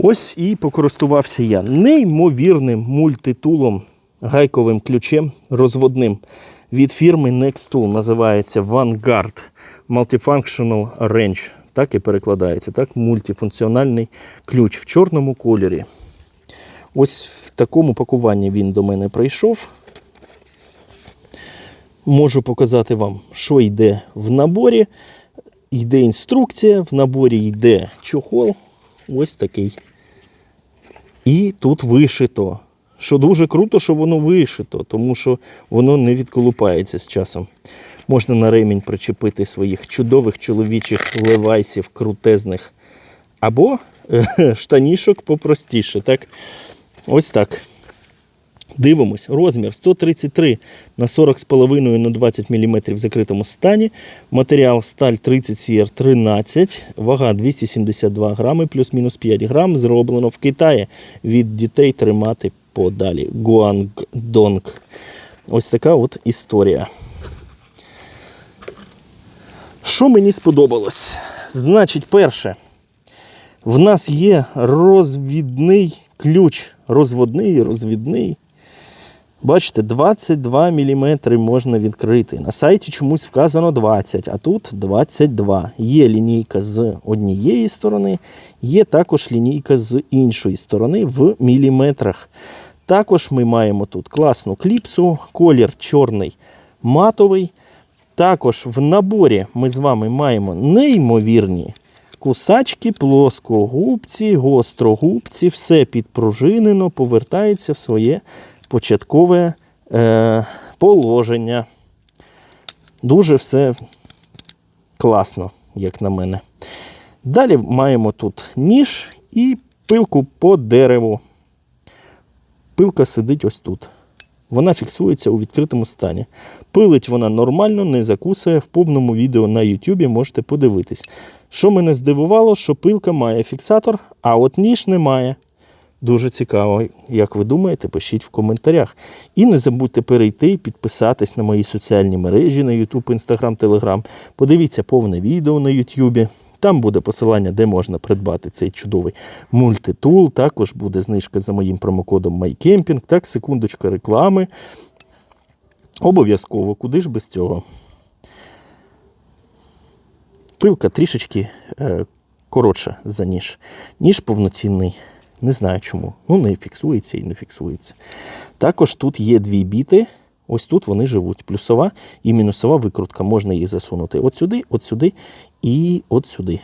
Ось і покористувався я неймовірним мультитулом, гайковим ключем розводним від фірми Nextool. Називається Vanguard Multifunctional Range. Так і перекладається. Так, мультифункціональний ключ в чорному кольорі. Ось в такому пакуванні він до мене прийшов. Можу показати вам, що йде в наборі. Йде інструкція, в наборі йде чохол. Ось такий. І тут вишито. Що дуже круто, що воно вишито, тому що воно не відколупається з часом. Можна на ремінь причепити своїх чудових чоловічих левайсів крутезних. Або е, штанішок попростіше. Так? Ось так. Дивимось, розмір 133 на 40,5 на 20 мм в закритому стані. Матеріал сталь 30 CR 13, вага 272 грами, плюс-мінус 5 грам. Зроблено в Китаї. Від дітей тримати подалі. Гуангдонг. Ось така от історія. Що мені сподобалось? Значить, перше, в нас є розвідний ключ. Розводний, розвідний. Бачите, 22 мм можна відкрити. На сайті чомусь вказано 20, а тут 22. Є лінійка з однієї сторони, є також лінійка з іншої сторони в міліметрах. Також ми маємо тут класну кліпсу, колір чорний матовий. Також в наборі ми з вами маємо неймовірні кусачки, плоскогубці, гострогубці, все підпружинено, повертається в своє початкове е, положення. Дуже все класно, як на мене. Далі маємо тут ніж і пилку по дереву. Пилка сидить ось тут. Вона фіксується у відкритому стані. Пилить вона нормально, не закусує. В повному відео на YouTube можете подивитись. Що мене здивувало, що пилка має фіксатор, а от ніж не має. Дуже цікаво, як ви думаєте, пишіть в коментарях. І не забудьте перейти і підписатись на мої соціальні мережі на YouTube, Instagram, Telegram. Подивіться повне відео на YouTube. Там буде посилання, де можна придбати цей чудовий мультитул. Також буде знижка за моїм промокодом MyCamping. Так, секундочка реклами. Обов'язково, куди ж без цього? Пилка трішечки е, коротша за ніж. Ніж повноцінний. Не знаю чому. Ну, не фіксується і не фіксується. Також тут є дві біти. Ось тут вони живуть. Плюсова і мінусова викрутка. Можна її засунути от сюди, от сюди і от сюди.